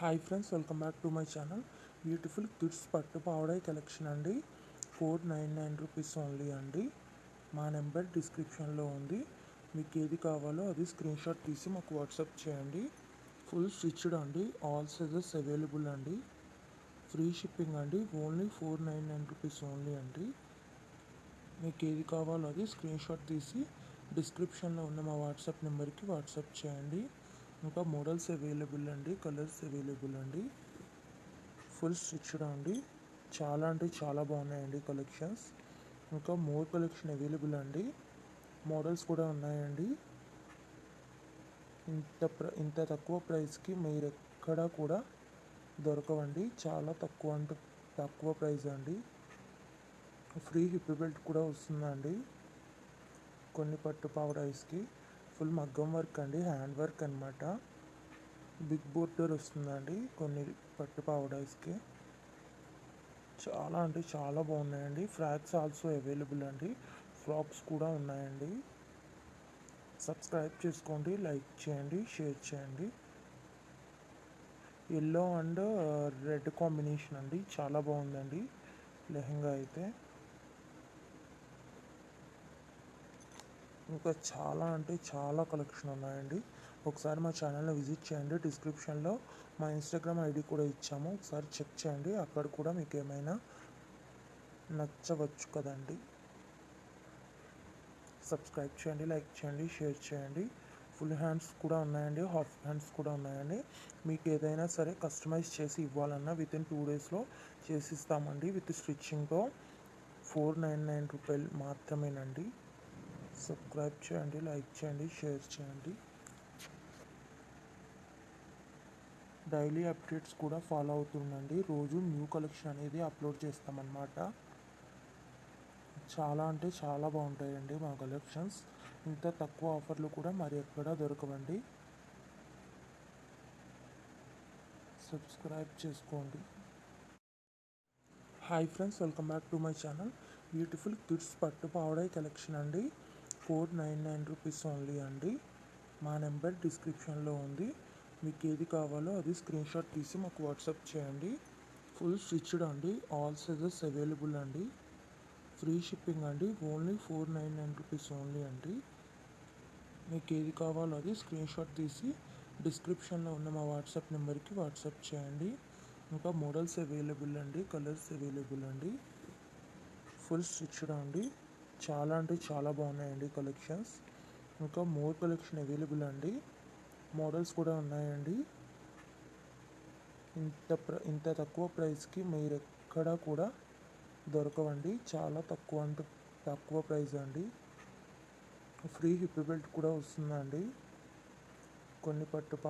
Hi friends welcome back to my channel beautiful kids pattu pavadai collection అండి. Four nine nine rupees only అండి. మా number డిస్క్రిప్షన్లో ఉంది. మీకు ఏది కావాలో అది స్క్రీన్ షాట్ తీసి మాకు వాట్సాప్ చేయండి. ఫుల్ స్టిచ్డ్ అండి. ఆల్ సైజెస్ అవైలబుల్ అండి. ఫ్రీ షిప్పింగ్ అండి. Only four nine nine rupees only అండి. మీకు ఏది కావాలో అది స్క్రీన్ షాట్ తీసి డిస్క్రిప్షన్లో ఉన్న మా వాట్సాప్ నెంబర్కి వాట్సాప్ చేయండి. ఇంకా మోడల్స్ అవైలబుల్ అండి కలర్స్ అవైలబుల్ అండి. ఫుల్ స్టిచ్డ్ అండి. చాలా అంటే చాలా బాగున్నాయండి కలెక్షన్స్. ఇంకా మోర్ కలెక్షన్ అవైలబుల్ అండి. మోడల్స్ కూడా ఉన్నాయండి. ఇంత ప్ర ఇంత తక్కువ ప్రైస్కి మీరు ఎక్కడ కూడా దొరకవండి. చాలా తక్కువ అంటే తక్కువ ప్రైస్ అండి. ఫ్రీ హిప్ బెల్ట్ కూడా వస్తుందండి. కొన్ని పట్టు పావడాయిస్కి ఫుల్ మగ్గం వర్క్ అండి హ్యాండ్ వర్క్ అనమాట బిగ్ బోర్డర్ వస్తుందండి కొన్ని పట్టు పావుడైస్కి చాలా అంటే చాలా బాగున్నాయండి. ఫ్రాక్స్ ఆల్సో అవైలబుల్ అండి. ఫ్రాక్స్ కూడా ఉన్నాయండి. సబ్స్క్రైబ్ చేసుకోండి లైక్ చేయండి షేర్ చేయండి. ఎల్లో అండ్ రెడ్ కాంబినేషన్ అండి. చాలా బాగుందండి. లెహంగా అయితే. ఇంకా చాలా అంటే చాలా కలెక్షన్ ఉన్నాయండి. ఒకసారి మా ఛానల్ని విజిట్ చేయండి. డిస్క్రిప్షన్లో మా ఇన్స్టాగ్రామ్ ఐడి కూడా ఇచ్చాము. ఒకసారి చెక్ చేయండి. అక్కడ కూడా మీకు ఏమైనా నచ్చవచ్చు కదండి. సబ్స్క్రైబ్ చేయండి లైక్ చేయండి షేర్ చేయండి. ఫుల్ హ్యాండ్స్ కూడా ఉన్నాయండి. హాఫ్ హ్యాండ్స్ కూడా ఉన్నాయండి. మీకు ఏదైనా సరే కస్టమైజ్ చేసి ఇవ్వాలన్నా విత్ ఇన్ టూ డేస్లో చేసి ఇస్తామండి విత్ స్టిచ్చింగ్తో ఫోర్ నైన్ నైన్ రూపాయలు మాత్రమేనండి. సబ్స్క్రైబ్ చేయండి లైక్ చేయండి షేర్ చేయండి. డైలీ అప్డేట్స్ కూడా ఫాలో అవుతుండండి రోజు న్యూ కలెక్షన్ అనేది అప్లోడ్ చేస్తామన్నమాట. చాలా అంటే చాలా బాగుంటాయండి మా కలెక్షన్స్ ఇంత తక్కువ ఆఫర్లు కూడా మరి ఎక్కడా దొరకవండి. సబ్స్క్రైబ్ చేసుకోండి. Hi friends welcome back to my channel beautiful kids pattu pavadai collection అండి. Four nine nine rupees only అండి. మా నెంబర్ డిస్క్రిప్షన్లో ఉంది. మీకు ఏది కావాలో అది స్క్రీన్ షాట్ తీసి మాకు వాట్సాప్ చేయండి. ఫుల్ స్టిచ్డ్ అండి. ఆల్ సైజెస్ అవైలబుల్ అండి. ఫ్రీ షిప్పింగ్ అండి. Only four nine nine rupees only అండి. మీకు ఏది కావాలో అది స్క్రీన్ షాట్ తీసి డిస్క్రిప్షన్లో ఉన్న మా వాట్సాప్ నెంబర్కి వాట్సాప్ చేయండి. ఇంకా మోడల్స్ అవైలబుల్ అండి. కలర్స్ అవైలబుల్ అండి. ఫుల్ స్టిచ్డ్ అండి. చాలా అంటే చాలా బాగున్నాయండి కలెక్షన్స్ ఇంకా మోర్ కలెక్షన్ అవైలబుల్ అండి. మోడల్స్ కూడా ఉన్నాయండి. ఇంత ప్ర ఇంత తక్కువ ప్రైస్కి మీరు ఎక్కడా కూడా దొరకవండి. చాలా తక్కువ అంటే తక్కువ ప్రైస్ అండి. ఫ్రీ హిప్ బెల్ట్ కూడా వస్తుందండి. కొన్ని పట్టు పావ